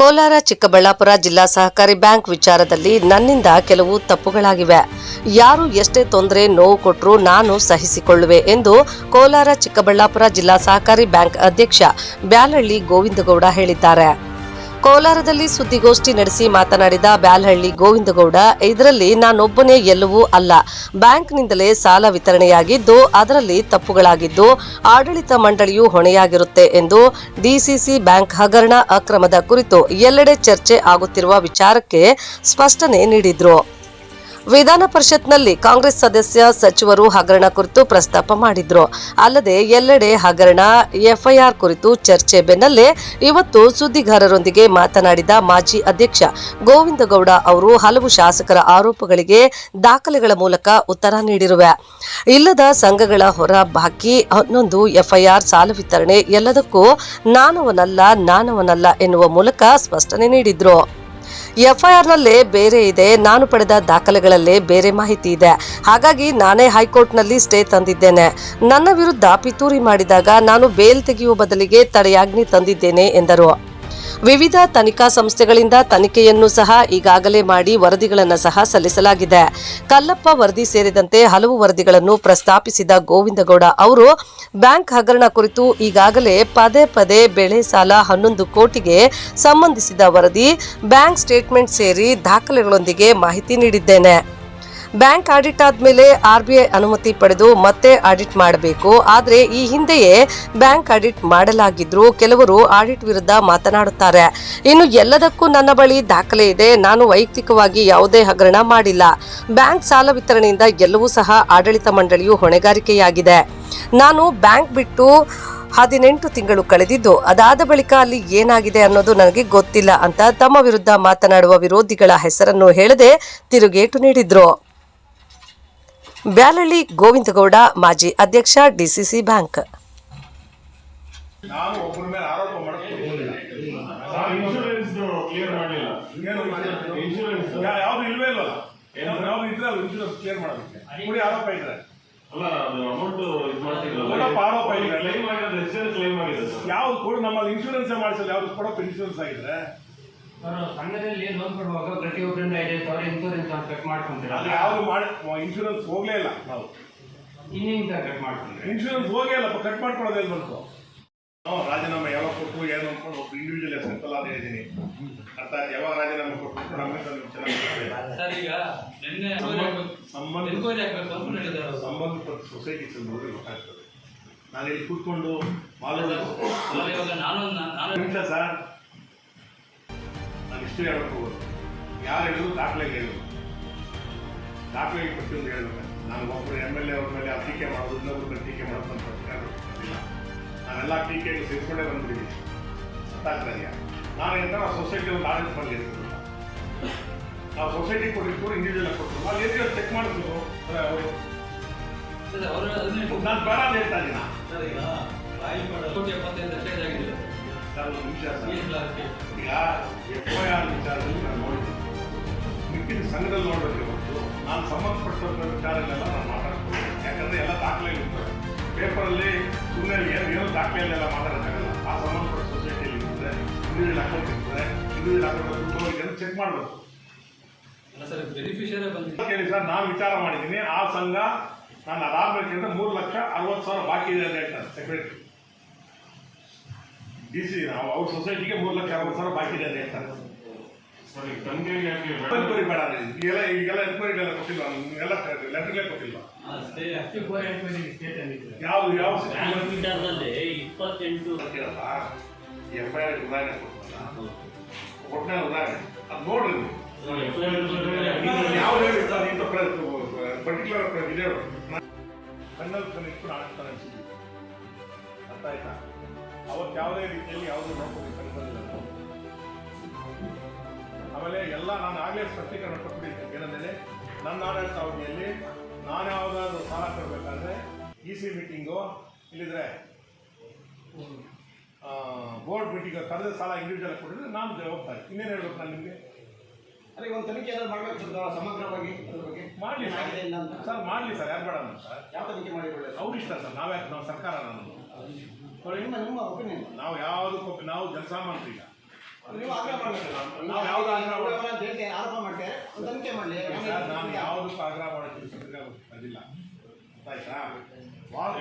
ಕೋಲಾರ, ಚಿಕ್ಕಬಳ್ಳಾಪುರ ಜಿಲ್ಲಾ ಸಹಕಾರಿ ಬ್ಯಾಂಕ್ ವಿಚಾರದಲ್ಲಿ ನನ್ನಿಂದ ಕೆಲವು ತಪ್ಪುಗಳಾಗಿವೆ. ಯಾರು ಎಷ್ಟೇ ತೊಂದರೆ, ನೋವು ಕೊಟ್ಟರೂ ನಾನು ಸಹಿಸಿಕೊಳ್ಳುವೆ ಎಂದು ಕೋಲಾರ, ಚಿಕ್ಕಬಳ್ಳಾಪುರ ಜಿಲ್ಲಾ ಸಹಕಾರಿ ಬ್ಯಾಂಕ್ ಅಧ್ಯಕ್ಷ ಬ್ಯಾಲಹಳ್ಳಿ ಗೋವಿಂದಗೌಡ ಹೇಳಿದ್ದಾರೆ. ಕೋಲಾರದಲ್ಲಿ ಸುದ್ದಿಗೋಷ್ಠಿ ನಡೆಸಿ ಮಾತನಾಡಿದ ಬ್ಯಾಲಹಳ್ಳಿ ಗೋವಿಂದಗೌಡ, ಇದರಲ್ಲಿ ನಾನೊಬ್ಬನೇ ಎಲ್ಲವೂ ಅಲ್ಲ. ಬ್ಯಾಂಕ್ನಿಂದಲೇ ಸಾಲ ವಿತರಣೆಯಾಗಿದ್ದು, ಅದರಲ್ಲಿ ತಪ್ಪುಗಳಾಗಿದ್ದು, ಆಡಳಿತ ಮಂಡಳಿಯು ಹೊಣೆಯಾಗಿರುತ್ತೆ ಎಂದು ಡಿಸಿಸಿ ಬ್ಯಾಂಕ್ ಹಗರಣ ಅಕ್ರಮದ ಕುರಿತು ಎಲ್ಲೆಡೆ ಚರ್ಚೆ ಆಗುತ್ತಿರುವ ವಿಚಾರಕ್ಕೆ ಸ್ಪಷ್ಟನೆ ನೀಡಿದ್ರು. ವಿಧಾನ ಪರಿಷತ್ನಲ್ಲಿ ಕಾಂಗ್ರೆಸ್ ಸದಸ್ಯ ಸಚಿವರು ಹಗರಣ ಕುರಿತು ಪ್ರಸ್ತಾಪ ಮಾಡಿದ್ರು. ಅಲ್ಲದೆ ಎಲ್ಲೆಡೆ ಹಗರಣ, ಎಫ್ಐಆರ್ ಕುರಿತು ಚರ್ಚೆ ಬೆನ್ನಲ್ಲೇ ಇವತ್ತು ಸುದ್ದಿಗಾರರೊಂದಿಗೆ ಮಾತನಾಡಿದ ಮಾಜಿ ಅಧ್ಯಕ್ಷ ಗೋವಿಂದಗೌಡ ಅವರು ಹಲವು ಶಾಸಕರ ಆರೋಪಗಳಿಗೆ ದಾಖಲೆಗಳ ಮೂಲಕ ಉತ್ತರ ನೀಡಿರುವೆ. ಇಲ್ಲದ ಸಂಘಗಳ ಹೊರ ಬಾಕಿ ಹನ್ನೊಂದು ಎಫ್ಐಆರ್ ಸಾಲ ವಿತರಣೆ ಎಲ್ಲದಕ್ಕೂ ನಾನವನಲ್ಲ ನಾನವನಲ್ಲ ಎನ್ನುವ ಮೂಲಕ ಸ್ಪಷ್ಟನೆ ನೀಡಿದ್ರು. ಎಫ್ಐಆರ್ನಲ್ಲೇ ಬೇರೆ ಇದೆ. ನಾನು ಪಡೆದ ದಾಖಲೆಗಳಲ್ಲೇ ಬೇರೆ ಮಾಹಿತಿ ಇದೆ. ಹಾಗಾಗಿ ನಾನೇ ಹೈಕೋರ್ಟ್ನಲ್ಲಿ ಸ್ಟೇ ತಂದಿದ್ದೇನೆ. ನನ್ನ ವಿರುದ್ಧ ಪಿತೂರಿ ಮಾಡಿದಾಗ ನಾನು ಬೇಲ್ ತೆಗೆಯುವ ಬದಲಿಗೆ ತಡೆಯಾಜ್ಞೆ ತಂದಿದ್ದೇನೆ ಎಂದರು. ವಿವಿಧ ತನಿಖಾ ಸಂಸ್ಥೆಗಳಿಂದ ತನಿಖೆಯನ್ನು ಸಹ ಈಗಾಗಲೇ ಮಾಡಿ ವರದಿಗಳನ್ನು ಸಹ ಸಲ್ಲಿಸಲಾಗಿದೆ. ಕಲ್ಲಪ್ಪ ವರದಿ ಸೇರಿದಂತೆ ಹಲವು ವರದಿಗಳನ್ನು ಪ್ರಸ್ತಾಪಿಸಿದ ಗೋವಿಂದಗೌಡ ಅವರು, ಬ್ಯಾಂಕ್ ಹಗರಣ ಕುರಿತು ಈಗಾಗಲೇ ಪದೇ ಪದೇ ಬೆಳೆ ಸಾಲ ಹನ್ನೊಂದು ಕೋಟಿಗೆ ಸಂಬಂಧಿಸಿದ ವರದಿ, ಬ್ಯಾಂಕ್ ಸ್ಟೇಟ್ಮೆಂಟ್ ಸೇರಿ ದಾಖಲೆಗಳೊಂದಿಗೆ ಮಾಹಿತಿ ನೀಡಿದ್ದೇನೆ. ಬ್ಯಾಂಕ್ ಆಡಿಟ್ ಆದ್ಮೇಲೆ ಆರ್ಬಿಐ ಅನುಮತಿ ಪಡೆದು ಮತ್ತೆ ಆಡಿಟ್ ಮಾಡಬೇಕು. ಆದರೆ ಈ ಹಿಂದೆಯೇ ಬ್ಯಾಂಕ್ ಆಡಿಟ್ ಮಾಡಲಾಗಿದ್ರು ಕೆಲವರು ಆಡಿಟ್ ವಿರುದ್ಧ ಮಾತನಾಡುತ್ತಾರೆ. ಇನ್ನು ಎಲ್ಲದಕ್ಕೂ ನನ್ನ ಬಳಿ ದಾಖಲೆ ಇದೆ. ನಾನು ವೈಯಕ್ತಿಕವಾಗಿ ಯಾವುದೇ ಹಗರಣ ಮಾಡಿಲ್ಲ. ಬ್ಯಾಂಕ್ ಸಾಲ ವಿತರಣೆಯಿಂದ ಎಲ್ಲವೂ ಸಹ ಆಡಳಿತ ಮಂಡಳಿಯು ಹೊಣೆಗಾರಿಕೆಯಾಗಿದೆ. ನಾನು ಬ್ಯಾಂಕ್ ಬಿಟ್ಟು ಹದಿನೆಂಟು ತಿಂಗಳು ಕಳೆದಿದ್ದು, ಅದಾದ ಬಳಿಕ ಅಲ್ಲಿ ಏನಾಗಿದೆ ಅನ್ನೋದು ನನಗೆ ಗೊತ್ತಿಲ್ಲ ಅಂತ ತಮ್ಮ ವಿರುದ್ಧ ಮಾತನಾಡುವ ವಿರೋಧಿಗಳ ಹೆಸರನ್ನು ಹೇಳದೆ ತಿರುಗೇಟು ನೀಡಿದ್ರು. ಬ್ಯಾಲಳ್ಳಿ ಗೋವಿಂದಗೌಡ ಮಾಜಿ ಅಧ್ಯಕ್ಷ ಡಿಸಿಸಿ ಬ್ಯಾಂಕ್. ನಾನು ಒಬ್ಬರ ಮೇಲೆ ಆರೋಪ ನಾವು ಇನ್ಶೂರೆನ್ಸ್ ಕ್ಲಿಯರ್ ಮಾಡಲಿಲ್ಲ ಇನ್ಶೂರೆನ್ಸ್ ಯಾ- ಯಾವ್ದು ಇಲ್ವೇ ಇಲ್ವಲ್ಲ? ಯಾವ್ದು ಇದ್ರೆ ಅದು ಇನ್ಶೂರೆನ್ಸ್ ಕ್ಲಿಯರ್ ಮಾಡೋದಕ್ಕೆ ಕುಡಿ ಆರೋಪ ಇದ್ರೆ. ಅಲ್ಲ ಅದು ಅಮೌಂಟ್ ಇದು ಮಾಡ್ತಿದ್ರಲ್ಲ? ಕೊಡಪ್ಪ ಆರೋಪ ಇದೆ. ಕ್ಲೈಮ್ ಆಗಿರೋದು ಎಷ್ಟು ಕ್ಲೈಮ್ ಆಗಿದೆ ಸರ್ ಯಾವ್ದು ಕೂಡ ನಮ್ಮಲ್ಲಿ ಇನ್ಶೂರೆನ್ಸ್ ಮಾಡಿಸಲ್ಲ ಯಾವ್ದು ಕೂಡ ಇನ್ಶೂರೆನ್ಸ್ ಆಗಿದ್ರೆ. ಅವರು ಸಂಘದಲ್ಲಿ ಲೋನ್ ಕೊಡುವಾಗ ಪ್ರತಿಯೊಬ್ಬರಿಂದ ಐದೈದು ಸಾವಿರ ಇನ್ಸೂರೆನ್ಸ್ ಅಂತ ಕಟ್ ಮಾಡ್ಕೊಂತೀರಾ? ಅಲ್ಲಿ ಯಾವ್ದು ಮಾಡಿ ಇನ್ಶೂರೆನ್ಸ್ ಹೋಗ್ಲೇ ಇಲ್ಲ. ನಾವು ಇನ್ನಿಂದ ಕಟ್ ಮಾಡ್ಕೊಂಡ್ರೆ? ಇನ್ಶೂರೆನ್ಸ್ ಹೋಗೇ ಇಲ್ಲ ಕಟ್ ಮಾಡ್ಕೊಡೋದೇ ಬಂತು? ನಾವು ರಾಜೀನಾಮೆ ಯಾವಾಗ ಕೊಟ್ಟು ಏನು ಅನ್ಕೊಂಡು ಒಬ್ಬ ಇಂಡಿವಿಜುವಲ್ ಹೆಸರು ಅಂತ ಹೇಳಿದ್ದೀನಿ ಅರ್ಥ ಆಯ್ತು? ಯಾವಾಗ ರಾಜೀನಾಮೆ ಕೊಟ್ಟು ನಮಗೆ ಸರ್ ಈಗ ನಿನ್ನೆ ಸಂಬಂಧ ಅಂತ. ಸಂಬಂಧಪಟ್ಟ ಸೊಸೈಟಿ ನೋಡಿ ಗೊತ್ತಾಗ್ತದೆ. ನಾನು ಇಲ್ಲಿ ಕೂತ್ಕೊಂಡು ಮಾಲೂರು ಅಲ್ಲ, ಇವಾಗ ನಾನು ನಾನು- ನಾನು ನಿಮಿಷ ಸರ್. ನಾನು ಹೇಳಬೇಕು ಯಾರು ಹೇಳಿದ್ರು ದಾಖಲೆಗೆ ಹೇಳಿದ್ರು ದಾಖಲೆಗೆ ಪ್ರತಿಯೊಂದು ಹೇಳಬೇಕು. ನಾನು ಒಬ್ಬರು ಎಂ ಎಲ್ ಎ ಅವ್ರ ಮೇಲೆ ಆ ಟೀಕೆ ಮಾಡೋದು ಇನ್ನೊಬ್ಬರ ಮೇಲೆ ಟೀಕೆ ಮಾಡೋದು ಅಂತ ಇಲ್ಲ. ನಾನೆಲ್ಲ ಟೀಕೆಗೆ ಸೇರಿಸ್ಕೊಂಡೇ ಬಂದಿದ್ದೀನಿ ಗೊತ್ತಾಗ್ತಾ ಇದೆಯಾ ನಾನು ಎಂತ ಆ ಸೊಸೈಟಿ ಒಂದು ಆಡಳಿತ ಆ ನಾವು ಸೊಸೈಟಿ ಕೊಟ್ಟಿರ್ತೀವಿ ಇಂಡಿವಿಜುವಲ್ ಕೊಟ್ಟರು ಅಲ್ಲಿ ಎಲ್ಲಿ ಚೆಕ್ ಮಾಡಿದ್ರು? ಅವರು. ಸರ್, ಅವರು ಅದನ್ನೇ ನಾನು ಬೇಡ ಅಂತ ಹೇಳ್ತಾ ಇದ್ದೀನಿ ಸರ್ ಒಂದು ನಿಮಿಷ ಈಗ ಎಫ್ ಐ ಆರ್ ವಿಚಾರದಲ್ಲಿ ನಾನು ನೋಡಿದ್ದೀನಿ. ಮಿಕ್ಕಿದ ಸಂಘದಲ್ಲಿ ನೋಡಬೇಕು ಹೊರತು ನಾನು ಸಂಬಂಧಪಟ್ಟಂಥ ವಿಚಾರಗಳೆಲ್ಲ ನಾನು ಮಾತಾಡ್ತೀನಿ ಯಾಕಂದ್ರೆ ಎಲ್ಲ ದಾಖಲೆ ಇರ್ತವೆ. ಪೇಪರಲ್ಲಿ ಸುಮ್ಮನೆ ಏನು ಏನು ದಾಖಲೆಯಲ್ಲೆಲ್ಲ ಮಾತಾಡೋಕ್ಕಾಗಲ್ಲ. ಆ ಸಂಬಂಧಪಟ್ಟ ಸೊಸೈಟಿಯಲ್ಲಿ ಇರ್ತದೆ ಇಂಡಿವಿಜುವಲ್ ಅಕೌಂಟ್ ಇರ್ತದೆ ಇಂಡಿವಿಜುವಲ್ ಅಕೌಂಟ್ ಇದನ್ನು ಚೆಕ್ ಮಾಡಬೇಕು. ಕೇಳಿ ಸರ್ ನಾನು ವಿಚಾರ ಮಾಡಿದ್ದೀನಿ. ಆ ಸಂಘ ನಾನು ಅದಾಗಬೇಕಂದ್ರೆ ಮೂರು ಲಕ್ಷ ಅರವತ್ತು ಸಾವಿರ ಬಾಕಿ ಇದೆ ಅಂತ ಹೇಳ್ತಾರೆ ಸೆಕ್ರೆಟರಿ ಡಿ ಸಿ ನಾವು ಅವ್ರ ಸೊಸೈಟಿಗೆ ಮೂರು ಲಕ್ಷ ಅರವತ್ತು ಸಾವಿರ ಬಾಕಿ ಇದೆ ಅಂತ. ಹೇಳ್ತಾರೆ ಸರ್ ಈಗ ತನಿಖೆಗೆ ಯಾಕೆ ಎನ್ಕ್ವೈರಿ ಬೇಡ ಈಗೆಲ್ಲ ಈಗೆಲ್ಲ ಎನ್ಕ್ವೈರಿಗೆಲ್ಲ ಕೊಟ್ಟಿಲ್ಲ. ಎಲ್ಲ ಲೆಟರ್ಗಳೇ ಕೊಟ್ಟಿಲ್ಲ. ಯಾವ ವಿಚಾರದಲ್ಲಿ ಇಪ್ಪತ್ತೆಂಟು ಎಫ್ ಐ ಆರ್ ಉದಾಹರಣೆ ಕೊಟ್ಟಲ್ಲ ಕೊಟ್ಟನೆ ಉದಾಹರಣೆ. ಅದು ನೋಡ್ರಿ ನೀವು. ಯಾವ ಇಂಥ ಪರ್ಟಿಕ್ಯುಲರ್ ಇದೆ. ಕಣ್ಣಲ್ಲಿ ಕೂಡ ಆಡ್ತಾನೆ ಅರ್ಥ ಆಯ್ತಾ? ಅವತ್ತು ಯಾವುದೇ ರೀತಿಯಲ್ಲಿ ಯಾವುದೂ ನೋಡ್ಕೊಂಡು. ಆಮೇಲೆ ಎಲ್ಲ ನಾನು ಆಗಲೇ ಸ್ಪಷ್ಟೀಕರಣ ಕೊಟ್ಬಿಟ್ಟಿದ್ದೆ ಏನಂದರೆ ನನ್ನ ಆಡಳಿತ ಅವಧಿಯಲ್ಲಿ ನಾನು ಯಾವುದಾದ್ರೂ ಸಾಲ ಕೊಡಬೇಕಾದ್ರೆ ಇ ಸಿ ಮೀಟಿಂಗು ಇಲ್ಲಿದ್ರೆ ಬೋರ್ಡ್ ಮೀಟಿಂಗ್ ಕರೆದ ಸಾಲ ಇಂಡಿವಿಜುವಲ್ ಕೊಟ್ಟಿದ್ರೆ ನಾನು ಜವಾಬ್ದಾರಿ. ಇನ್ನೇನು ಹೇಳ್ಬೇಕು ನಾನು ನಿಮಗೆ? ಅದೇ ಒಂದು ತನಿಖೆ ಏನಾದ್ರು ಮಾಡಬೇಕು ಸರ್ ಸಮಗ್ರವಾಗಿ ಅದ್ರ ಬಗ್ಗೆ? ಮಾಡಲಿ ಸರ್. ಮಾಡಲಿ ಸರ್. ಯಾರು ಬೇಡ ಸರ್ ಯಾವ ತನಿಖೆ ಮಾಡಿ ಅವ್ರು ಅವ್ರ ಇಷ್ಟ ಸರ್. ನಾವ್ಯಾಕೆ? ನಾವು ಸರ್ಕಾರ ನಾನು ನಾವು ಯಾವುದಕ್ಕೂ ನಾವು ಜನಸಾಮಾನ್ಯರು ಈಗ. ನೀವು ಯಾವ್ದು ಆಗ್ರಹ ಆರೋಪ ತನಿಖೆ ಮಾಡಲಿ. ನಾನು ಯಾವುದಕ್ಕೂ ಆಗ್ರಹ ಮಾಡೋಕ್ಕೆ ಅದಿಲ್ಲ ಆಯ್ತಾ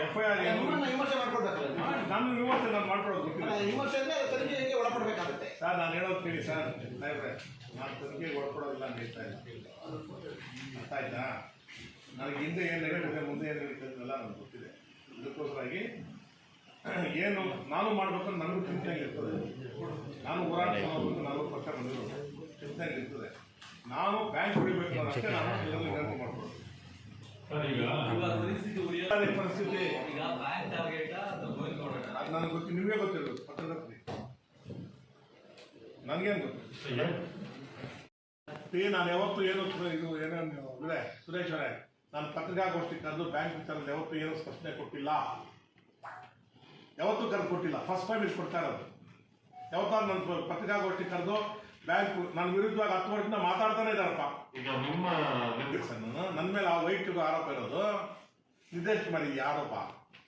ಎಫ್ ಐ ಆರ್ ಏನು? ವಿಮರ್ಶೆ ಮಾಡ್ಕೊಡ್ಬೇಕಲ್ಲ ನಾನು ವಿಮರ್ಶೆ ನಾನು ಗೊತ್ತಿಲ್ಲ. ವಿಮರ್ಶೆ ಅಂದರೆ ತನಿಖೆಗೆ ಒಳಪಡಬೇಕಾಗುತ್ತೆ. ಸರ್ ನಾನು ಹೇಳೋದು ಕೇಳಿ ಸರ್. ಸಾಹೇಬ್ರೆ ನಾನು ತನಿಖೆಗೆ ಒಳಪಡೋದಿಲ್ಲ ಅಂತ ಹೇಳ್ತಾ ಇಲ್ಲ ಅರ್ಥ ಆಯ್ತಾ ನನಗೆ ಹಿಂದೆ ಏನು ನಡೀತದೆ ಮುಂದೆ ಏನು ನಡೀತದೆ ಎಲ್ಲ ನನಗೆ ಗೊತ್ತಿದೆ. ಇದಕ್ಕೋಸ್ಕರಾಗಿ ಏನು ನಾನು ಮಾಡ್ಬೇಕಂದ್ರೆ ನನಗೂ ಚಿಂತೆ ಇರ್ತದೆ ನಾನು ಹೋರಾಟ ಮಾಡೋದು ನಲ್ವತ್ತು ವರ್ಷ ಬಂದಿರೋದು. ಚಿಂತೆ ಇರ್ತದೆ ನಾನು ಬ್ಯಾಂಕ್ ಹೊಡಿಬೇಕು ಅಷ್ಟೇ ನಾನು ಎಲ್ಲರೂ ಮಾಡ್ಬೋದು. ಪರಿಸ್ಥಿತಿ ಅದೇ ನನಗೆ ಗೊತ್ತಿ ನಿಮಗೆ ಗೊತ್ತಿರೋದು ಪತ್ರಕರ್ತರಿ ನನಗೇನು ಗೊತ್ತು? ನಾನು ಯಾವತ್ತು ಏನು ಇದು ಏನೇನು ಇದೆ ಸುರೇಶ್ ಅವರೇ ನಾನು ಪತ್ರಿಕಾಗೋಷ್ಠಿ ಕರೆದು ಬ್ಯಾಂಕ್ ವಿಚಾರದಲ್ಲಿ ಯಾವತ್ತೂ ಏನು ಸ್ಪಷ್ಟನೆ ಕೊಟ್ಟಿಲ್ಲ. ಯಾವತ್ತೂ ಕರೆದು ಕೊಟ್ಟಿಲ್ಲ. ಫಸ್ಟ್ ಟೈಮ್ ಇದು ಕೊಡ್ತಾ ಇರೋದು. ಯಾವತ್ತಾದ್ರು ನನ್ನ ಪತ್ರಿಕಾಗೋಷ್ಠಿ ಕರೆದು ಬ್ಯಾಂಕ್ ನನ್ನ ವಿರುದ್ಧವಾಗಿ ಹತ್ತು ವರ್ಷದಿಂದ ಮಾತಾಡ್ತಾನೆ ಇದ್ದಾರಪ್ಪ. ಈಗ ನಿಮ್ಮ ನನ್ನ ಮೇಲೆ ಆ ವೈಟ್ ಆರೋಪ ಇರೋದು ನಿರ್ದೇಶ ಮಾಡಿ ಆರೋಪ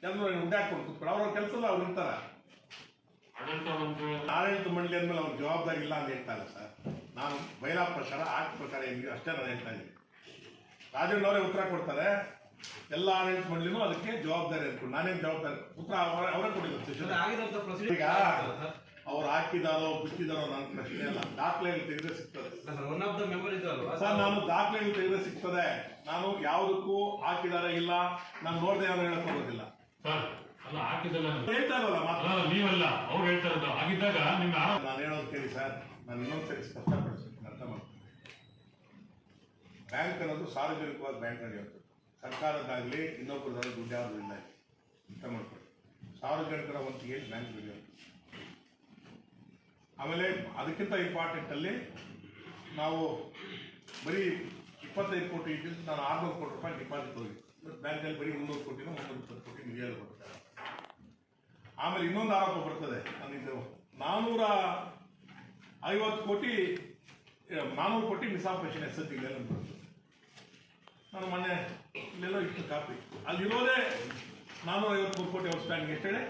ಎಲ್ಲರೂ ಉಂಡಾಕೊಂಡು ಕೂತ್ಕೊಂಡು ಅವ್ರ ಕೆಲಸ ಅವ್ರು ಇರ್ತಾರೆ. ಆಡಳಿತ ಮಂಡಳಿ ಅಂದ್ಮೇಲೆ ಅವ್ರ ಜವಾಬ್ದಾರಿ ಇಲ್ಲ ಅಂತ ಹೇಳ್ತಾ ಇಲ್ಲ ಸರ್. ನಾನು ಬೈಲಾ ಪ್ರಕಾರ ಆಟ ಪ್ರಕಾರ ಅಷ್ಟೇ ನಾನು ಹೇಳ್ತಾ ಇದ್ದೀನಿ. ಉತ್ತರ ಕೊಡ್ತಾರೆ. ಎಲ್ಲ ಆಡಳಿತ ಮಂಡಳಿನೂ ಅದಕ್ಕೆ ಜವಾಬ್ದಾರಿ ಇರ್ಕೊಂಡು ನಾನೇನು ಜವಾಬ್ದಾರಿ? ಪುತ್ರ ಅವರೇ ಅವರೇ ಕೊಟ್ಟಿದ್ದಾರೆ ಆಗಿರೋಂಥ ಈಗ ಅವ್ರು ಹಾಕಿದಾರೋ ಬಿಟ್ಟಿದಾರೋ ನನ್ನ ಪ್ರಶ್ನೆ ಅಲ್ಲ. ದಾಖಲೆಗಳು ತೆಗೆದ್ರೆ ಸಿಗ್ತದೆ. ಒನ್ ಆಫ್ ದ ಮೆಂಬರ್ ಇದ್ರಲ್ವಾ ಸರ್ ನಾನು ದಾಖಲೆಗಳು ತೆಗೆದ್ರೆ ಸಿಗ್ತದೆ. ನಾನು ಯಾವುದಕ್ಕೂ ಹಾಕಿದಾರ ಇಲ್ಲ ನಾನು ನೋಡದೆ ಯಾರು ಹೇಳಕ್ ಹೋಗೋದಿಲ್ಲ. ಹೇಳ್ತಾ ನೀವಲ್ಲ ಅವ್ರು ಹೇಳ್ತಾ ಇರೋದು. ಆಗಿದ್ದಾಗ ನಿಮ್ಮ ನಾನು ಹೇಳೋದು ಕೇಳಿ ಸರ್. ನಾನು ಇನ್ನೊಂದ್ಸರಿ ಸ್ಪಷ್ಟಪಡಿಸ್ತೀನಿ. ಅರ್ಥ ಮಾಡ್ತೀನಿ ಬ್ಯಾಂಕ್ ಅನ್ನೋದು ಸಾರ್ವಜನಿಕವಾದ ಬ್ಯಾಂಕ್ ನಡೆಯುತ್ತೆ. ಸರ್ಕಾರದ್ದಾಗಲಿ ಇನ್ನೊಬ್ಬರದಾಗಲಿ ದುಡ್ಡು ಯಾವುದು ಇಲ್ಲ ಮಾಡ್ಕೊಳ್ಳಿ. ಸಾರ್ವಜನಿಕರ ವಂತಿಗೆ ಬ್ಯಾಂಕ್ ನಡೆಯುತ್ತೆ ಆಮೇಲೆ ಅದಕ್ಕಿಂತ ಇಂಪಾರ್ಟೆಂಟ್ ಅಲ್ಲಿ ನಾವು ಬರೀ ಇಪ್ಪತ್ತೈದು ಕೋಟಿ ಇದ್ದಿದ್ದು ನಾನು ಆರ್ನೂರು ಕೋಟಿ ರೂಪಾಯಿ ಡಿಪಾಸಿಟ್ ಹೋಗಿ. ಬ್ಯಾಂಕಲ್ಲಿ ಬರೀ ಮುನ್ನೂರು ಕೋಟಿನ ಮುನ್ನೂರು ಇಪ್ಪತ್ತು ಕೋಟಿ ನಿಧಿಯಲ್ಲಿ ಕೊಡ್ತಾರೆ. ಆಮೇಲೆ ಇನ್ನೊಂದು ಆರೋಪ ಬರ್ತದೆ. ನನ್ನಿದು ನಾನ್ನೂರ ಐವತ್ತು ಕೋಟಿ ನಾನ್ನೂರು ನಾನೂರು ಕೋಟಿ ಮಿಸಾಪರೇಷನ್ ಎಸ್ ಎಲ್ ಬರ್ತದೆ ನಾನು ಮೊನ್ನೆ ಇಲ್ಲೆಲ್ಲೋ ಇಷ್ಟು ಕಾಪಿ. ಅಲ್ಲಿರೋದೇ ನಾನೂರ ಐವತ್ಮೂರು ಕೋಟಿ ಅವ್ರ ಎಷ್ಟು ಹೇಳಿ?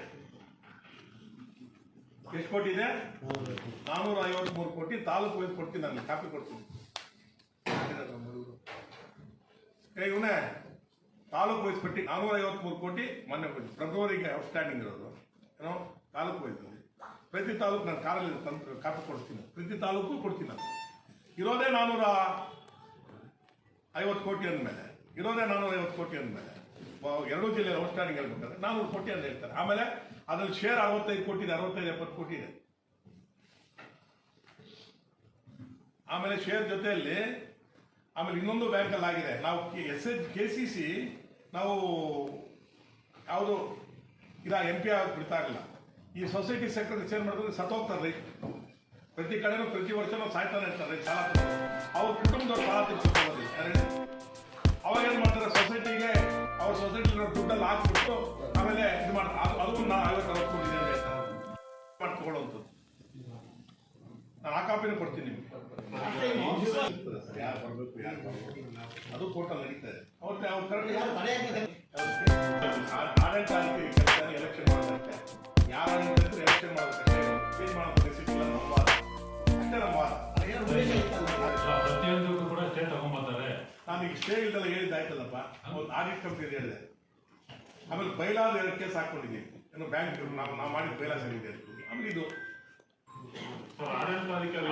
ಎಷ್ಟು ಕೋಟಿ ಇದೆ? ನಾನೂರ ಐವತ್ಮೂರು ಕೋಟಿ, ತಾಲೂಕು ವೈಸ್ ಕೊಡ್ತೀನಿ ನಾನು, ಕಾಪಿ ಕೊಡ್ತೀನಿ. ಇವನೇ, ತಾಲೂಕು ವೈಸ್ ಪಟ್ಟಿ ನಾನೂರ ಐವತ್ಮೂರು ಕೋಟಿ ಮೊನ್ನೆ ಫೆಬ್ರವರಿಗೆ ಔಟ್ಸ್ಟ್ಯಾಂಡಿಂಗ್ ಇರೋದು. ಏನೋ ತಾಲೂಕು ವೈಸಲ್ಲಿ ಪ್ರತಿ ತಾಲೂಕು ನಾನು ಕಾರಲ್ಲಿ ತಂದು, ಕಾಪಿ ಕೊಡ್ತೀನಿ. ಪ್ರತಿ ತಾಲೂಕು ಕೊಡ್ತೀನಿ ನಾನು. ಇರೋದೇ ನಾನೂರ ಐವತ್ತು ಕೋಟಿ ಅಂದಮೇಲೆ. ಇರೋದೇ ನಾನೂರ ಐವತ್ತು ಕೋಟಿ ಅಂದಮೇಲೆ. ಎರಡೂ ಜಿಲ್ಲೆ ಔಟ್ಸ್ಟ್ಯಾಂಡಿಂಗ್ ಹೇಳ್ಬೇಕಾದ್ರೆ ನಾನೂರು ಕೋಟಿ ಅಂತ ಹೇಳ್ತಾರೆ. ಆಮೇಲೆ ಅದ್ರಲ್ಲಿ ಶೇರ್ ಅರವತ್ತೈದು ಕೋಟಿ ಇದೆ, ಅರವತ್ತೈದು, ಎಪ್ಪತ್ತು ಕೋಟಿ ಇದೆ. ಆಮೇಲೆ ಶೇರ್ ಜೊತೆಯಲ್ಲಿ ಆಮೇಲೆ ಇನ್ನೊಂದು ಬ್ಯಾಂಕಲ್ಲಿ ಆಗಿದೆ. ನಾವು S H K C C ನಾವು ಯಾವುದು ಇದ ಎಂ ಪಿ ಆಗಿ ಬಿಡ್ತಾ ಇರಲಿಲ್ಲ ಈ ಸೊಸೈಟಿ ಸೆಕ್ಟರ್ ಚೇರ್ ಮಾಡಿದ್ರೆ? ಸತ್ತೋಗ್ತಾರೆ ರೈತ ಪ್ರತಿ ಕಡೆನೂ ಪ್ರತಿ ವರ್ಷನೂ ಸಾಯ್ತಾನೆ ಇರ್ತಾರೆ ಚಾಲಕರು ಸಾಲ. ಅವ್ರ ಕುಟುಂಬದವ್ರು ಸಾಲ ಎರಡು ಅವಾಗ ಏನು ಮಾಡ್ತಾರೆ ಸೊಸೈಟಿಗೆ ಅವ್ರ ಸೊಸೈಟಿ ದುಡ್ಡಲ್ಲಿ ಹಾಕ್ಬಿಟ್ಟು ಆಮೇಲೆ ಇದು ಮಾಡ್ತಾರೆ. ಅದು ಅದು ನಾ ಐವತ್ತು ಅರವತ್ತು ಕೋಟಿ ಇದೆ ಮಾಡಿ ತಗೊಳ್ಳೋಂಥದ್ದು ನಾನು ಆ ಕಾಪಿನೂ ಕೊಡ್ತೀನಿ ಅದು ಯಾರು ಬರಬೇಕು ಯಾರು ಬರಬೇಕು? ಅದು ಟೋಟಲ್ ನಡೀತದೆ ಅವತ್ತು ಅವ್ರು ಕರೆಕ್ಟ್ ಆಡಳಿತ ಅಷ್ಟೇ ನಮ್ಮ ವಾದ ಏನೋ ಉದ್ದೇಶ ಇತ್ತಲ್ಲ ಪ್ರತಿಯೊಂದಕ್ಕೂ ಕೂಡ ಸ್ಟೇ ತಗೊಂಬರ್ತಾರೆ ನಾನು ಈಗ ಸ್ಟೇ ಇಲ್ದಲ್ಲ ಹೇಳಿದ್ದು ಆಯ್ತಲ್ಲಪ್ಪ. ಒಂದು ಆಡಿಟ್ ಕಂಪ್ನಿ ಹೇಳಿದೆ. ಆಮೇಲೆ ಬೈಲಾದ ಎರಡು ಕೇಸ್ ಹಾಕೊಂಡಿದ್ದೀನಿ ಏನು ಬ್ಯಾಂಕ್ ನಾವು ನಾವು ಮಾಡಿದ ಬೈಲಾ ಸರಿದೆ. ಆಮೇಲೆ ಇದು ಆಡಳಿತಾಧಿಕಾರಿ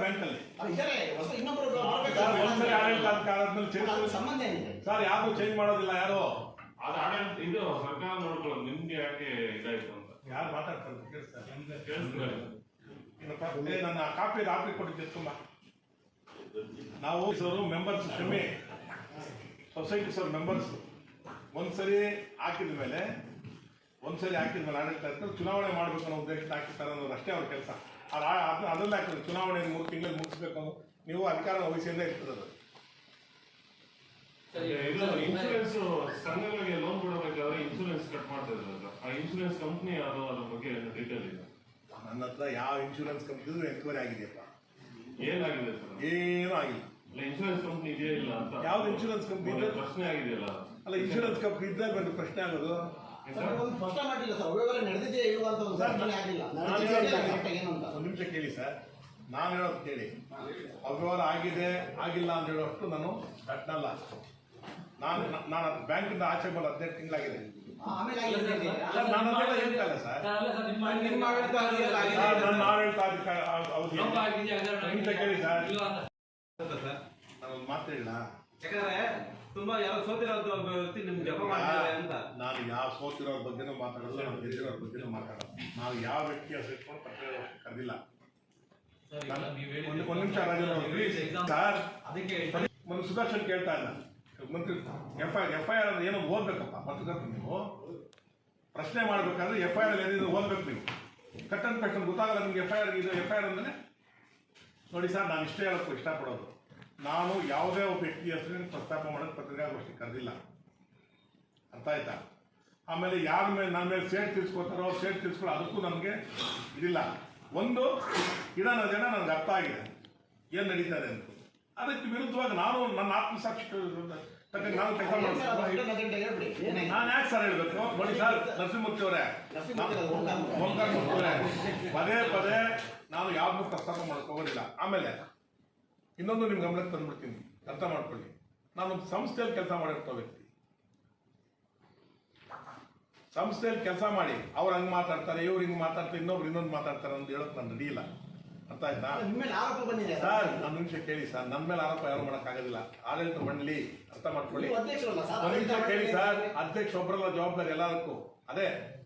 ಬ್ಯಾಂಕಲ್ಲಿ ಒಂದ್ಸರಿ ಆಡಳಿತಾಧಿಕಾರ ಆದ್ಮೇಲೆ ಚೇಂಜ್ ಸಂಬಂಧ ಸರ್ ಯಾರು ಚೇಂಜ್ ಮಾಡೋದಿಲ್ಲ ಯಾರು. ಅದು ಆಡಳಿತ ಇದು ಸರ್ಕಾರ ನೋಡ್ಕೊಳ್ಳೋದು ನಿಮ್ಗೆ ಯಾಕೆ ಇದಾಯ್ತು? ಯಾರು ಮಾತಾಡ್ತಾರೆ ಕೇಳಿಸ್ತಾರೆ. ಏ, ನನ್ನ ಕಾಪಿ ರಾಪಿ ಕೊಟ್ಟಿದ್ದೆ ತುಂಬ. ನಾವು ಸರ್ ಮೆಂಬರ್ಸ್ ಕಮ್ಮಿ. ಸೊಸೈಟಿ ಸರ್ ಮೆಂಬರ್ಸ್ ಒಂದ್ಸರಿ ಹಾಕಿದ ಮೇಲೆ ಒಂದ್ಸರಿ ಹಾಕಿದ ಮೇಲೆ ಆಡಳಿತ ಚುನಾವಣೆ ಮಾಡಬೇಕು ಅನ್ನೋ ಉದ್ದೇಶ ಹಾಕಿರ್ತಾರೆ ಅನ್ನೋದು ಅಷ್ಟೇ ಅವ್ರ ಕೆಲಸ. ಅದರಲ್ಲಿ ಹಾಕಿದ್ರು. ಚುನಾವಣೆ ಮೂರು ತಿಂಗಳಲ್ಲಿ ಮುಗಿಸ್ಬೇಕು ನೀವು ಅಧಿಕಾರ ವಹಿಸಿಂದ ಇರ್ತದೆ ಇನ್ಶೂರೆನ್ಸ್ ಸಂಘಗಳಿಗೆ ಲೋನ್ ಕೊಡಬೇಕಾದ್ರೆ ಇನ್ಶೂರೆನ್ಸ್ ಕಟ್ ಮಾಡ್ತಾ ಇದ್ರಲ್ಲ ಆ ಇನ್ಶೂರೆನ್ಸ್ ಕಂಪ್ನಿ ಅದು ಅದ್ರ ಬಗ್ಗೆ ಡೀಟೇಲ್ ಇದೆ ನನ್ನ ಹತ್ರ ಯಾವ ಇನ್ಶೂರೆನ್ಸ್ ಕಂಪ್ನಿದು ಎನ್ಕ್ವೈರಿ ಆಗಿದೆಯಪ್ಪ. ಏನಾಗಿದೆ ಸರ್? ಏನೂ ಆಗಿಲ್ಲ. ಇಲ್ಲ ಇನ್ಶೂರೆನ್ಸ್ ಕಂಪ್ನಿ ಇದೆಯಾ ಇಲ್ಲ ಅಂತ? ಯಾವ್ದು ಇನ್ಶೂರೆನ್ಸ್ ಕಂಪ್ನಿ ಇದೆ ಪ್ರಶ್ನೆ ಆಗಿದೆಯಲ್ಲ? ಅಲ್ಲ ಇನ್ಶೂರೆನ್ಸ್ ಕಂಪ್ನಿ ಇದ್ದಾಗ ಬಂದು ಪ್ರಶ್ನೆ ಆಗೋದು. ಸರ್, ಒಂದು ಸ್ಪಷ್ಟ ಮಾಡಿಲ್ಲ ಸರ್. ಅವ್ಯವಹಾರ ನಡೆದಿದೆ ಇಲ್ವಾ ಅಂತ ಒಂದು ಸರ್ಟನೆ ಆಗಿಲ್ಲ. ಏನು ಅಂತ. ಒಂದು ನಿಮಿಷ ಕೇಳಿ ಸರ್. ನಾನು ಹೇಳೋದು ಕೇಳಿ. ಅವ್ಯವಹಾರ ಆಗಿದೆ ಆಗಿಲ್ಲ ಅಂತ ಹೇಳೋಷ್ಟು ನಾನು ಕಟ್ನಲ್ಲ ನಾನು ನಾನು ಬ್ಯಾಂಕಿಂದ ಆಚೆ ಬಲ್ಲ ಹದಿನೈದು ತಿಂಗಳಾಗಿದೆ. ಯಾಕಂದ್ರೆ ತುಂಬಾ ಯಾರೋ ಸೋತಿರೋದು ಒಬ್ಬ ವ್ಯಕ್ತಿ ನಿಮ್ಗೆ ಜಪ ಮಾಡ್ತಾರೆ ಅಂತ. ನಾನು ಯಾವ ಸೋತಿರೋ ಬಗ್ಗೆನೂ ಮಾತಾಡಲ್ಲ ನಾನು ಗೆದ್ದಿರೋ ಬಗ್ಗೆನೂ ಮಾತಾಡಲ್ಲ. ನಾನು ಯಾವ ವ್ಯಕ್ತಿಯ ಹೆಸರಿಟ್ಕೊಂಡು ಪತ್ರ ಕರೆದಿಲ್ಲ. ಒಂದು ನಿಮಿಷ ಸರ್ ಅದಕ್ಕೆ ಒಂದು ಸುದರ್ಶನ್ ಕೇಳ್ತಾ ಇಲ್ಲ. ಮಂತ್ರಿ F I F I R ಏನೋ ಓದ್ಬೇಕಪ್ಪ? ನೀವು? ಪ್ರಶ್ನೆ ಮಾಡಬೇಕಾದ್ರೆ ಎಫ್ ಐ ಆರ್ ಏನಿದೆ ಓದ್ಬೇಕು ನೀವು. ಕಟ್ ಅಂಡ್ ಪೆಟ್ ಗೊತ್ತಾಗಲ್ಲ ನಿಮ್ಗೆ ಎಫ್ ಐ ಆರ್ ಇದು ಎಫ್ ಐ ಆರ್ ಅಂದ್ರೆ ನೋಡಿ ಸರ್, ನಾನು ಇಷ್ಟೇ ಹೇಳಕ್ಕೂ ಇಷ್ಟಪಡೋದು. ನಾನು ಯಾವುದೇ ಒಬ್ಬ ವ್ಯಕ್ತಿ ಹೆಸರಿನ ಪ್ರಸ್ತಾಪ ಮಾಡೋದು ಪತ್ರಿಕಾಗೋಷ್ಠಿ ಕರೆದಿಲ್ಲ. ಅರ್ಥ ಆಯ್ತಾ? ಆಮೇಲೆ ಯಾರ ಮೇಲೆ ನನ್ನ ಮೇಲೆ ಸೇಟ್ ತಿಳ್ಸ್ಕೊತಾರೋ ಸೇಟ್ ತಿಳ್ಸ್ಕೊಳ್ಳೋ ಅದಕ್ಕೂ ನಮಗೆ ಇದಿಲ್ಲ. ಒಂದು, ಇಡನ ಜನ ನನಗೆ ಅರ್ಥ ಆಗಿದೆ. ಏನು ನಡೀತಾ ಇದೆ ಅಂತ. ಅದಕ್ಕೆ ವಿರುದ್ಧವಾಗಿ ನಾನು ನನ್ನ ಆತ್ಮಸಾಕ್ಷಿ ನಾನು ಕೆಲಸ ಮಾಡ್ತೀನಿ? ನಾನು ಯಾಕೆ ಸರ್ ಹೇಳ್ಬೇಕು? ನೋಡಿ ಸರ್ ನರಸಿಂಹಮೂರ್ತಿ ಅವರೇ. ಅವ್ರು ಪದೇ ಪದೇ ನಾನು ಯಾವ್ದನ್ನೂ ಪ್ರಸ್ತಾಪ ಮಾಡಕ್ ಹೋಗೋದಿಲ್ಲ. ಆಮೇಲೆ ಇನ್ನೊಂದು ನಿಮ್ಗೆ ಗಮನಕ್ಕೆ ತಂದ್ಬಿಡ್ತೀನಿ. ಅರ್ಥ ಮಾಡ್ಕೊಳ್ಳಿ. ನಾನು ಸಂಸ್ಥೆಯಲ್ಲಿ ಕೆಲಸ ಮಾಡಿರ್ತೋ ವ್ಯಕ್ತಿ. ಸಂಸ್ಥೆಯಲ್ಲಿ ಕೆಲಸ ಮಾಡಿ ಅವ್ರು ಹಂಗೆ ಮಾತಾಡ್ತಾರೆ ಇವ್ರು ಹಿಂಗೆ ಮಾತಾಡ್ತಾರೆ ಇನ್ನೊಬ್ರು ಇನ್ನೊಂದು ಮಾತಾಡ್ತಾರೆ ಅಂತ ಹೇಳಕ್ ನಾನು ನಡೆಯಿಲ್ಲ ಅರ್ಥ ಆಯ್ತಾ? ನಿಮ್ಮ ಮೇಲೆ ಆರೋಪ ಬಂದಿದೆ. ಸರ್ ನಾನು ನಿಮಿಷ ಕೇಳಿ ಸರ್. ನಮ್ಮ ಮೇಲೆ ಆರೋಪ ಯಾರು ಮಾಡೋಕ್ಕಾಗೋದಿಲ್ಲ. ಆಡಳಿತ ಮಂಡಳಿ ಅರ್ಥ ಮಾಡ್ಕೊಳ್ಳಿ. ಅಧ್ಯಕ್ಷರಲ್ಲ ಸರ್. ಒಂದು ನಿಮಿಷ ಕೇಳಿ ಸರ್. ಅಧ್ಯಕ್ಷ ಒಬ್ಬರಲ್ಲ ಜವಾಬ್ದಾರಿ ಎಲ್ಲದಕ್ಕೂ. ಅದೇ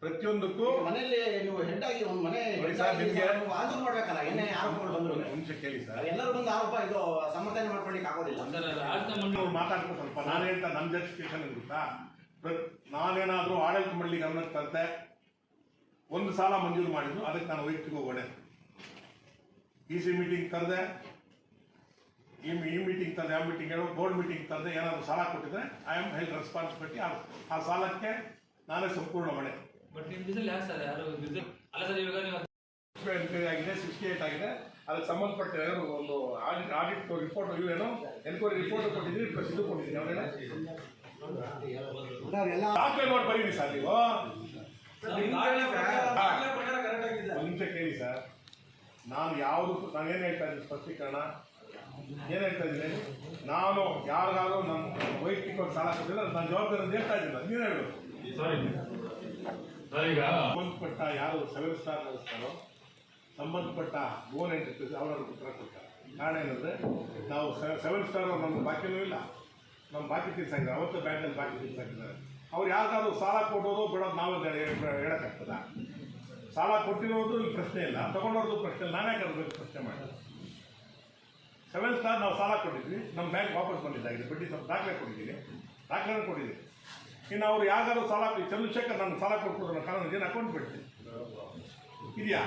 ಪ್ರತಿಯೊಂದಕ್ಕೂ ಮನೆಯಲ್ಲಿ ನೀವು ಹೆಂಡಾಗಿ ಆಗಿ ಒಂದು ಮನೆ ನೋಡಿ ಸರ್, ನಿಮ್ಗೆ- ಆನ್ಸರ್ ಮಾಡ್ಬೇಕಲ್ಲ ಏನೇ ಆರೋಪಗಳು ಬಂದ್ರು. ಒಂದು ನಿಮಿಷ ಕೇಳಿ ಸರ್. ಎಲ್ಲರೂ ಒಂದು ಆರೋಪ ಇದು ಸಮರ್ಥನೆ ಮಾಡ್ಕೊಳ್ಳಿಕ್ಕೆ ಆಗೋದಿಲ್ಲ. ಸರ್, ಆಡಳಿತ ಮಂಡಳಿ ನೀವು ಮಾತಾಡ್ಕೊ ಸ್ವಲ್ಪ. ನಾನು ಹೇಳ್ತಾ ನಮ್ಮ ಜಸ್ಟಿಫಿಕೇಶನ್ ಗೊತ್ತಾ? ಪ್ರ- ನಾನೇನಾದ್ರೂ ಆಡಳಿತ ಮಂಡಳಿ ಗಮನಕ್ಕೆ ತರ್ತೆ ಒಂದು ಸಾಲ ಮಂಜೂರು ಮಾಡಿದ್ರು ಅದಕ್ಕೆ ನಾನು ವೈಯಕ್ತಿಕ ಹೊಣೆ ಇ ಸಿ ಮೀಟಿಂಗ್ ತಂದೆ ಈ ಈ ಮೀಟಿಂಗ್ ತಂದೆ ಆ ಮೀಟಿಂಗ್ ಹೇಳೋ ಬೋರ್ಡ್ ಮೀಟಿಂಗ್ ತಂದೆ ಏನಾದರೂ ಸಾಲ ಕೊಟ್ಟಿದ್ರೆ ಐ ಆಮ್ ಹೆಲ್ ರೆಸ್ಪಾನ್ಸಿಬಿಲಿಟಿ ಆ ಸಾಲಕ್ಕೆ ನಾನೇ ಸಂಪೂರ್ಣ ಹೊಣೆ ಬಟ್ ನಿಮ್ ಬಿಸಿಲ್ ಯಾಕೆ ಸರ್ ಯಾರು ಬಿಸಿಲ್ ಅಲ್ಲ ಸರ್ ಇವಾಗ ನೀವು ಎನ್ಕ್ವೈರಿ ಆಗಿದೆ ಸಿಕ್ಸ್ಟಿ ಏಟ್ ಆಗಿದೆ. ಅದಕ್ಕೆ ಸಂಬಂಧಪಟ್ಟ ಏನು ಒಂದು ಆಡಿಟ್ ಆಡಿಟ್ ರಿಪೋರ್ಟ್ ಇವೇನು ಎನ್ಕ್ವೈರಿ ರಿಪೋರ್ಟ್ ಕೊಟ್ಟಿದ್ದೀನಿ ಪ್ಲಸ್ ಇದು ಕೊಟ್ಟಿದ್ದೀನಿ ಅವ್ರೇನು ನಾವೆಲ್ಲ ದಾಖಲೆ ನೋಡಿ ಬರೀರಿ ಸರ್ ನೀವು. ಒಂದು ನಿಮಿಷ ಕೇಳಿ ಸರ್. ನಾನು ಯಾವುದು ನಾನು ಏನು ಹೇಳ್ತಾ ಇದ್ದೀನಿ ಸ್ಪಷ್ಟೀಕರಣ? ಏನು ಹೇಳ್ತಾ ಇದ್ದೀನಿ? ನಾನು ಯಾರಿಗಾದ್ರೂ ನಮ್ಮ ವೈಯಕ್ತಿಕ ಸಾಲ ಕೊಟ್ಟಿಲ್ಲ ನಾನು ಜವಾಬ್ದಾರಿ ಹೇಳ್ತಾ ಇದ್ದೀನಿ. ನೀನು ಹೇಳಬೇಕು. ಸಂಬಂಧಪಟ್ಟ ಯಾರು ಸೆವೆನ್ ಸ್ಟಾರ್ ನಡೆಸ್ತಾರೋ ಸಂಬಂಧಪಟ್ಟ ಓನ್ ಎಂಟ್ರಿ ಅವರ ಉತ್ತರ ಕೊಡ್ತಾರೆ ಕಾರಣ ಏನಂದ್ರೆ ನಾವು ಸೆವೆನ್ ಸ್ಟಾರ್ ಅವ್ರು ನಮ್ಗೆ ಬಾಕಿನೂ ಇಲ್ಲ. ನಮ್ಮ ಬಾಕಿ ತೀರ್ಸಾಗಿದ್ದಾರೆ ಅವತ್ತು ಬ್ಯಾಂಕಲ್ಲಿ ಬಾಕಿ ತೀರ್ಸಾಗಿದ್ದಾರೆ. ಅವ್ರು ಯಾರಿಗಾದ್ರೂ ಸಾಲ ಕೊಡೋದು ಬಿಡೋದು ನಾವು ಹೇಳಕ್ಕಾಗ್ತದ? ಸಾಲ ಕೊಟ್ಟಿರೋದು ಈ ಪ್ರಶ್ನೆ ಇಲ್ಲ. ತಗೊಂಡೋದು ಪ್ರಶ್ನೆ ಇಲ್ಲ. ನಾನೇ ಕರ್ಬೇಕು ಪ್ರಶ್ನೆ ಮಾಡಿ ಸೆವೆನ್ ಸ್ಟಾರ್ ನಾವು ಸಾಲ ಕೊಟ್ಟಿದ್ವಿ. ನಮ್ಮ ಬ್ಯಾಂಕ್ ವಾಪಸ್ ಬಂದಿದ್ದಾಗಿದೆ ಬಡ್ಡಿ ಸ್ವಲ್ಪ ದಾಖಲೆ ಕೊಟ್ಟಿದ್ದೀನಿ. ದಾಖಲೆ ಕೊಟ್ಟಿದ್ದೀನಿ. ಇನ್ನು ಅವ್ರು ಯಾವ್ದಾದ್ರು ಸಾಲ ಚಂದ್ರಶೇಖರ್ ನಾನು ಸಾಲ ಕೊಟ್ಬಿಟ್ಟು ಕಾರಣ ಕಾನೂನು ಏನು ಅಕೌಂಟ್ ಬಿಡ್ತೀನಿ ಇದೆಯಾ?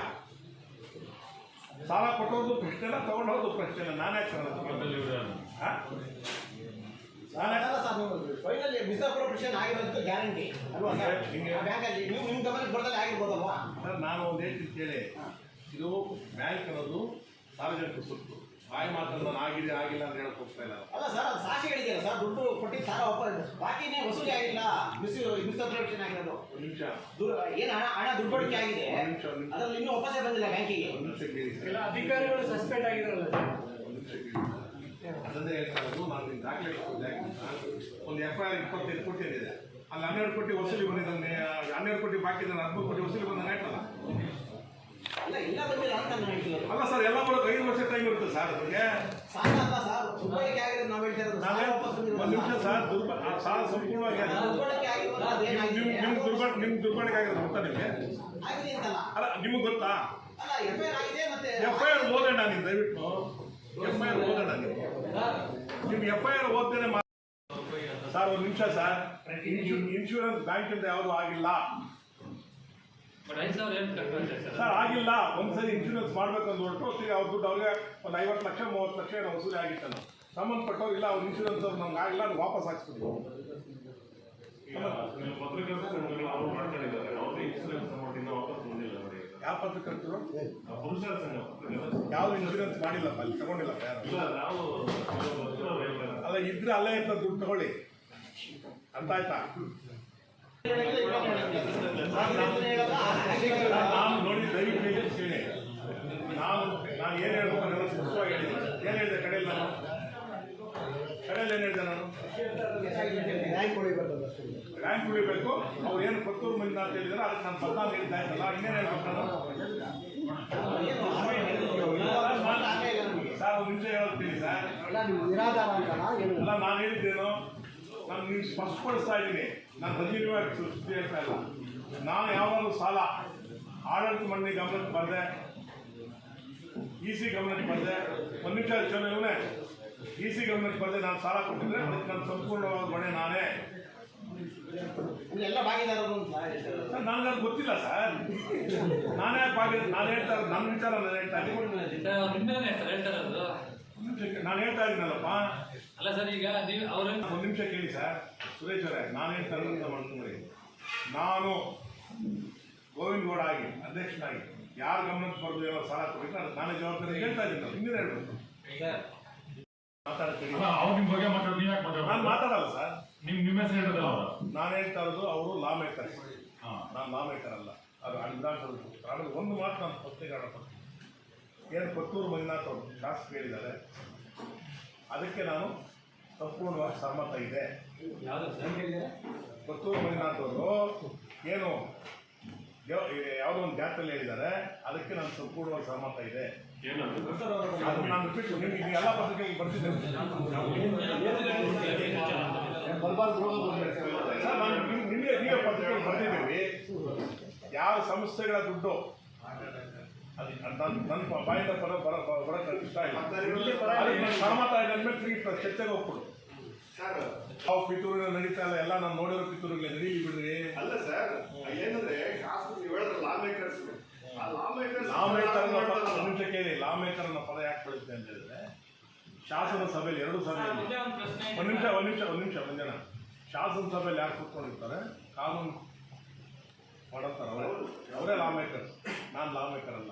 ಸಾಲ ಕೊಟ್ಟೋದು ಪ್ರಶ್ನೆ ಇಲ್ಲ ತಗೊಂಡೋದು ಪ್ರಶ್ನೆ ಇಲ್ಲ. ನಾನೇ ಸರ್ ಫೈನಲಿ ಮಿಸ್ಅಪ್ರೋಪ್ರಿಯೇಷನ್ ಆಗಿರೋದಕ್ಕೆ ಗ್ಯಾರಂಟಿ ಅಲ್ವಾ ಸರ್? ನೀವು ನಿಮ್ಮ ಗಮನಕ್ಕೆ ಬರ್ದಲ್ಲಿ ಆಗಿರ್ಬೋದಲ್ವಾ ಸರ್ ನಾನು ಒಂದು ಹೇಳ್ತೀನಿ ಕೇಳಿ. ಇದು ಬ್ಯಾಂಕ್ ಅನ್ನೋದು ಸಾರ್ವಜನಿಕ ಸ್ವತ್ತು ಬಾಯಿ ಮಾತ್ರ ನಾನು ಆಗಿದೆ ಆಗಿಲ್ಲ ಅಂತ ಹೇಳಕ್ ಹೋಗ್ತಾ ಇಲ್ಲ. ಅಲ್ಲ ಸರ್ ಅದು ಸಾಕ್ಷಿ ಹೇಳಿದ್ದೀರಾ ಸರ್ ದುಡ್ಡು ಕೊಟ್ಟಿದ್ದು ಸಾಲ ವಾಪಸ್ ಬಾಕಿನೇ ವಸೂಲಿ ಆಗಿಲ್ಲ. ಮಿಸ್ ಮಿಸ್ಅಪ್ರೋಪ್ರಿಯೇಷನ್ ಆಗಿರೋದು. ಒಂದು ನಿಮಿಷ. ದೂರ ಏನು ಹಣ ಹಣ ದುರ್ಬಳಕೆ ಆಗಿದೆ? ಅದ್ರಲ್ಲಿ ಇನ್ನೂ ವಾಪಸ್ಸೇ ಬಂದಿಲ್ಲ ಬ್ಯಾಂಕಿಗೆ ಒಂದು ನಿಮಿಷ ಕೇಳಿ ಸರ್. ಅಧಿಕಾರಿಗಳು ಸಸ್ಪೆಂಡ್ ಆಗಿರಲ್ಲ ಒಂದು ನಿಮಿಷ ಕೇಳಿ ಅದನ್ನೇ ಹೇಳ್ತಾ ಇರೋದು ನಾನು ನಿಮ್ಗೆ ದಾಖಲೆ ಒಂದು ಎಫ್ ಐ ಆರ್ ಇಪ್ಪತ್ತೈದು ಕೋಟಿ ಇದೆ. ಅಲ್ಲಿ ಹನ್ನೆರಡು ಕೋಟಿ ವಸೂಲಿ ಬಂದಿದ್ದಾನೆ ಹನ್ನೆರಡು ಕೋಟಿ ಬಾಕಿ ಇದ್ದಾನೆ ಹದಿಮೂರು ಕೋಟಿ ವಸೂಲಿ ಬಂದ ಆಯ್ತಲ್ಲ? ಅಲ್ಲ ಸರ್ ಎಲ್ಲ ಕೂಡ ಐದು ವರ್ಷ ಟೈಮ್ ಇರುತ್ತೆ ಸರ್ ಅದಕ್ಕೆ ಒಂದು ನಿಮಿಷ ಸರ್ ಸಾಲ ಸಂಪೂರ್ಣವಾಗಿ ಆಗಿರೋದು ನಿಮ್ ಅದೇನಾಗಿದೆ ನಿಮ್ ನಿಮ್ ದುರ್ಬಳ ನಿಮ್ ದುರ್ಬಳಕೆ ಆಗಿರೋದು ಗೊತ್ತಾ ನಿಮಗೆ? ಆಗಿದೆ ಅಂತಲ್ಲ. ಅಲ್ಲ ನಿಮ್ಗೆ ಗೊತ್ತಾ? ಎಫ್ ಐ ಆರ್ ಓದೋಣ ನೀವು ದಯವಿಟ್ಟು. ಎಫ್ ಐ ಆರ್ ಓದೋಣ ನೀವು. ನಿಮ್ಗೆ ಎಫ್ ಐ ಆರ್ ಓದ್ತೇನೆ ಸರ್ ಒಂದು ನಿಮಿಷ ಸರ್. ಇನ್ಶೂರೆನ್ಸ್ ಬ್ಯಾಂಕಿಂದ ಯಾವುದು ಆಗಿಲ್ಲ. ಸರ್? ಸರ್ ಆಗಿಲ್ಲ. ಒಂದ್ಸರಿ ಇನ್ಶೂರೆನ್ಸ್ ಮಾಡ್ಬೇಕು ಅಂತ ಹೊರಟು ಅವ್ರ ದುಡ್ಡು ಅವ್ರಿಗೆ ಒಂದು ಐವತ್ತು ಲಕ್ಷ ಮೂವತ್ತು ಲಕ್ಷ ಏನೋ ವಸೂಲಿ ಆಗಿತ್ತಲ್ಲ. ಸಂಬಂಧಪಟ್ಟವ್ರು ಇಲ್ಲ ಅವ್ರ ಇನ್ಶೂರೆನ್ಸ್ ಅವ್ರು ನಮ್ಗೆ ಆಗಿಲ್ಲ ಅದು ವಾಪಸ್ ಹಾಕ್ಸ್ಬಿಟ್ಟು ಯಾವ ಪತ್ರಕರ್ತರು ಇನ್ಶೂರೆನ್ಸ್ ಮಾಡಿಲ್ಲಪ್ಪ ಅಲ್ಲಿ ತಗೊಂಡಿಲ್ಲ ಯಾರು? ಇಲ್ಲ ನಾವು ಗೊತ್ತಿರೋರು ಅಲ್ಲ ಇದ್ರೆ ಅಲ್ಲೇ ಇರ್ತದೆ ದುಡ್ಡು ತಗೊಳ್ಳಿ. ಅರ್ಥ ಆಯ್ತಾ? ನಾನು ನೋಡಿ ದಯವಿಟ್ಟು ಹೇಳಿ ಕೇಳಿ. ನಾನು ನಾನು ಏನು ಹೇಳ್ಬೇಕು ಅನ್ನೋದು ಸ್ಪಷ್ಟವಾಗಿ ಹೇಳಿದ್ದೀನಿ. ಏನು ಹೇಳಿದೆ ಕಡೆಯಲ್ಲಿ ನಾನು? ಕಡೆಯಲ್ಲಿ ಏನು ಹೇಳಿದೆ ನಾನು? ರ್ಯಾಂಕ್ ಉಳಿಬೇಕು. ಅವ್ರು ಏನು ಕೊತ್ತೂರು ಮಂದಿ ಅಂತ ಹೇಳಿದ್ರೆ ಅದಕ್ಕೆ ನಾನು ಬದಲಾವಣೆ ಹೇಳ್ತಾ ಇದ್ದಲ್ಲ ಇನ್ನೇನು ಹೇಳ್ಬೇಕು ನಾನು? ಸರ್ ಒಂದು ನಿಮಿಷ ಹೇಳ್ತೀನಿ ಸರ್ ಅಲ್ಲ ನಾನು ಹೇಳಿದ್ದೇನು? ನಾನು ನಿಮ್ಗೆ ಸ್ಪಷ್ಟಪಡಿಸ್ತಾ ಇದ್ದೀನಿ. ನಾನು ಧನ್ಯವಾದ ಸುದ್ದಿ ಹೇಳ್ತಾ ಇಲ್ಲ. ನಾನು ಯಾವಾಗಲೂ ಸಾಲ ಆಡಳಿತ ಮಂಡಳಿ ಗಮನಕ್ಕೆ ಬಂದೆ ಇ ಸಿ ಗಮನಕ್ಕೆ ಬಂದೆ ಒಂದು ನಿಮಿಷ ಚಲೋ ಇವನೇ ಇ ಸಿ ಗಮನಕ್ಕೆ ಬಂದೆ ನಾನು ಸಾಲ ಕೊಟ್ಟಿದ್ರೆ ಅದಕ್ಕೆ ನಾನು ಸಂಪೂರ್ಣವಾದ ಹೊಣೆ ನಾನೇ. ಎಲ್ಲ ಭಾಗಿದಾರರು ಅಂತ ಸರ್ ನನಗೆ ಅದು ಗೊತ್ತಿಲ್ಲ ಸರ್. ನಾನೇ ಭಾಗ ನಾನು ಹೇಳ್ತಾ ಇರೋದು ನನ್ನ ವಿಚಾರ ನಾನು ಹೇಳ್ತಾ ಇದ್ದೀನಿ. ನಾನು ಹೇಳ್ತಾ ಇದ್ದೀನಲ್ಲಪ್ಪ. ಅಲ್ಲ ಸರ್ ಈಗ ನೀವು ಅವ್ರ ಒಂದು ನಿಮಿಷ ಕೇಳಿ ಸರ್. ಸುರೇಶ್ ಅವರೇ ನಾನು ಸರ್ ಅಂತ ಮಾಡ್ಕೊಂಡ್ರಿ ನಾನು ಗೋವಿಂದ ಗೌಡ ಆಗಿ ಅಧ್ಯಕ್ಷನಾಗಿ ಯಾರು ಗಮನಕ್ಕೆ ಬರ್ದು ಏನೋ ಸಾಲ ಕೊಟ್ಟಿದ್ರೆ ಅದು ನಾನೇ ಜವಾಬ್ದಾರಿ ಹೇಳ್ತಾ ಇದ್ದೀನಿ. ನಾನು ಹಿಂದಿನ ಹೇಳ್ಬೇಕು. ಸರ್. ಮಾತಾಡ್ತೀನಿ ಅವ್ರು ನಿಮ್ ಬಗ್ಗೆ ಮಾತಾಡೋದು ನೀವ್ ಯಾಕೆ ನಾನು ಮಾತಾಡೋದು ಮಾತಾಡಲ್ಲ ಸರ್. ನಿಮ್ ನಿಮ್ಮ ಹೆಸರು ಹೇಳಿದ್ರಲ್ಲ ಅವ್ರು. ನಾನು ಹೇಳ್ತಾ ಇರೋದು ಅವರು ಲಾ ಮೇಕರ್ ಹಾ. ನಾನು ಲಾ ಮೇಕರ್ ಅಲ್ಲ. ಅದು ವಿಧಾನಸಭೆ ಆಮೇಲೆ ಒಂದು ಮಾತು ನಾನು ಪತ್ರಿಕೆ ಏನು ಕೊತ್ತೂರು ಮಂಜುನಾಥ್ ಅವರು ಶಾಸಕ ಹೇಳಿದ್ದಾರೆ. ಅದಕ್ಕೆ ನಾನು ಸಂಪೂರ್ಣವಾಗಿ ಸಮ್ಮತ ಇದೆ. ಪುತ್ತೂರು ಅವರು ಏನು ಯಾವ- ಯಾವುದೋ ಒಂದು ಜಾತ್ರೆಯಲ್ಲಿ ಹೇಳಿದ್ದಾರೆ. ಅದಕ್ಕೆ ನಾನು ಸಂಪೂರ್ಣವಾಗಿ ಸಹಮತ ಇದೆ. ನಾನು ಬಿಟ್ಟು ನಿಮ್ಗೆ ಎಲ್ಲ ಪತ್ರಿಕೆಗೆ ಬರ್ತಿದ್ದೇನೆ. ಸರ್, ನಾನು ನಿಮ್- ನಿಮಗೆ ನೀವೇ ಪತ್ರಿಕೆಗೆ ಬರ್ತಿದ್ದೀವಿ ಯಾವ ಸಂಸ್ಥೆಗಳ ದುಡ್ಡು ನನ್ನ ಬಾಯಿಂದ ಬರ ಬರ ಬರಕ್ಕೆ ಇಷ್ಟ ಇಲ್ಲ. ಸಹಮತ ಇದೆ ಅಂದ್ಮೇಲೆ ತಿರುಗಿ ಚರ್ಚೆಗೆ ಹೋಗ್ಬಿಡು. ಯಾವ ಪಿತೂರಿನ ನಡೀತಾ ಇಲ್ಲ ಎಲ್ಲ ನಾನು ನೋಡಿರೋ ಪಿತೂರಿಗೆ ನಡೀಲಿ ಬಿಡ್ರಿ. ಅಲ್ಲ ಸರ್ ಏನಂದ್ರೆ ಶಾಸಕರು ನೀವು ಹೇಳಿದ್ರೆ ಲಾ ಮೇಕರ್ಸ್ ಲಾ ಮೇಕರ್ ಪದ ಲಾ ಮೇಕರ್ ಅನ್ನೋ ಪದ ಯಾಕೆ ಬಳಸುತ್ತೆ ಅಂತ ಹೇಳಿದ್ರೆ ಶಾಸನ ಸಭೆಯಲ್ಲಿ ಎರಡು ಸಭೆಯಲ್ಲಿ. ಒಂದೇ ನಿಮಿಷ ಒಂದು ನಿಮಿಷ ಒಂದು ನಿಮಿಷ ಮಂಜನ ಶಾಸನ ಸಭೆಯಲ್ಲಿ ಯಾರು ಕೂತ್ಕೊಂಡಿರ್ತಾರೆ? ಕಾನೂನು ಮಾಡುತ್ತಾರೆ ಅವರೇ? ಅವರೇ ಲಾ ಮೇಕರ್ ನಾನು ಲಾ ಮೇಕರ್ ಅಲ್ಲ.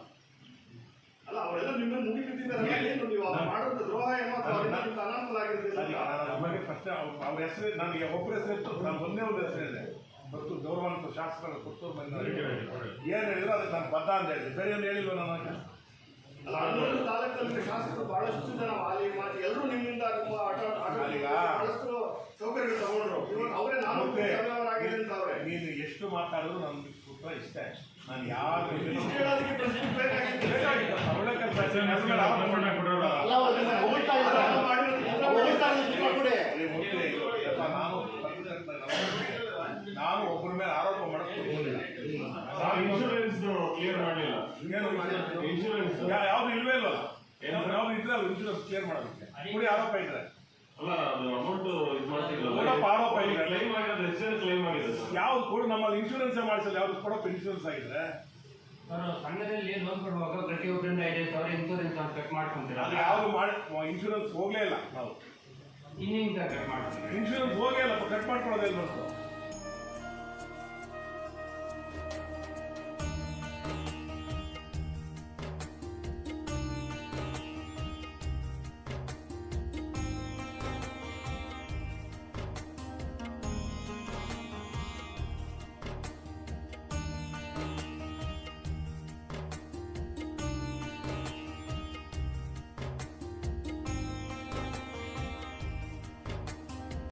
ಅಲ್ಲ ಅವರೆಲ್ಲ ನಿಮ್ಮನ್ನ ಮುಗಿ ಬಿದ್ದಿದ್ದಾರೆ ಏನು ನೀವು ಅವ್ರು ಮಾಡೋದು ದ್ರೋಹ ಏನೋ ಅಥವಾ ಅವರಿಂದ ನಿಮ್ಗೆ ಅನಾನುಕೂಲ ನಾನು ಬಗ್ಗೆ ಪ್ರಶ್ನೆ ಅವ್ರ ಹೆಸರು ನನಗೆ ಒಬ್ಬರ ಹೆಸರು ಇತ್ತು ನಾನು ಒಂದೇ ಒಂದು ಹೆಸರು ಹೇಳಿದೆ. ಮತ್ತು ಗೌರವಾನ್ವಿತ ಶಾಸಕರ ಕೊಟ್ಟು ಏನು ಹೇಳಿದ್ರು ಅದಕ್ಕೆ ನಾನು ಬದ್ಧ ಅಂತ ಹೇಳಿದೆ. ಬೇರೆ ಏನು ಹೇಳಿಲ್ವ ನನಗೆ ಅಲ್ಲ ಹನ್ನೊಂದು ತಾಲೂಕಲ್ಲಿ ಶಾಸಕರು ಬಹಳಷ್ಟು ಜನ ವಾಲಿ ಮಾತು ಎಲ್ಲರೂ ನಿಮ್ಮಿಂದ ತುಂಬ ಆಟ ಆಟ ಈಗ- ಬಹಳಷ್ಟು ಸೌಕರ್ಯಗಳು ತಗೊಂಡ್ರು. ಅವರೇ ನಾನು ನೀನು ಎಷ್ಟು ಮಾತಾಡಿದ್ರು ನಮ್ಗೆ ಉತ್ತರ ಇಷ್ಟ. ನಾನು ಯಾರು ನಾನು ನಾನು ಒಬ್ಬರ ಮೇಲೆ ಆರೋಪ ಮಾಡಕ್ಕೆ ಇನ್ಶೂರೆನ್ಸ್ ಕ್ಲಿಯರ್ ಮಾಡಲಿಲ್ಲ. ಇನ್ಶೂರೆನ್ಸ್ ಯಾವ್ದು ಇಲ್ವೇ ಇಲ್ಲ ಯಾವ್ದು ಇದ್ರೆ ಇನ್ಶೂರೆನ್ಸ್ ಕ್ಲಿಯರ್ ಮಾಡೋದಕ್ಕೆ ಕುಡಿ ಆರೋಪ ಇದ್ರೆ. ಅಲ್ಲ ಅದು ಅಮೌಂಟ್ ಇದು ಮಾಡ್ತಿಲ್ಲ ಆರೋಪ ಇದೆ. ಕ್ಲೈಮ್ ಆಗಿರೋದು ಎಷ್ಟು ಕ್ಲೈಮ್ ಆಗಿದೆ ಯಾವ್ದು ಕೂಡ ನಮ್ಮಲ್ಲಿ ಇನ್ಶೂರೆನ್ಸ್ ಮಾಡಿಸಲ್ಲ ಯಾವ್ದು ಕೂಡ ಇನ್ಶೂರೆನ್ಸ್ ಆಗಿದ್ರೆ. ಸರ್ ಸಂಘದಲ್ಲಿ ಲೋನ್ ಕೊಡುವಾಗ ಪ್ರತಿಯೊಬ್ಬರಿಂದ ಐದೈದು ಸಾವಿರ ಇನ್ಶೂರೆನ್ಸ್ ಅಂತ ಕಟ್ ಮಾಡ್ಕೊಂತೀರಾ? ಅದು ಯಾವ್ದು ಮಾಡಿ ಇನ್ಶೂರೆನ್ಸ್ ಹೋಗ್ಲೇ ಇಲ್ಲ ನಾವು. ಇನ್ನಿಂದ ಕಟ್ ಮಾಡ್ತೀರಾ? ಇನ್ಶೂರೆನ್ಸ್ ಹೋಗೇ ಇಲ್ಲ ಕಟ್ ಮಾಡ್ಕೊಳ್ಳೋದೇ ಇಲ್ಲ.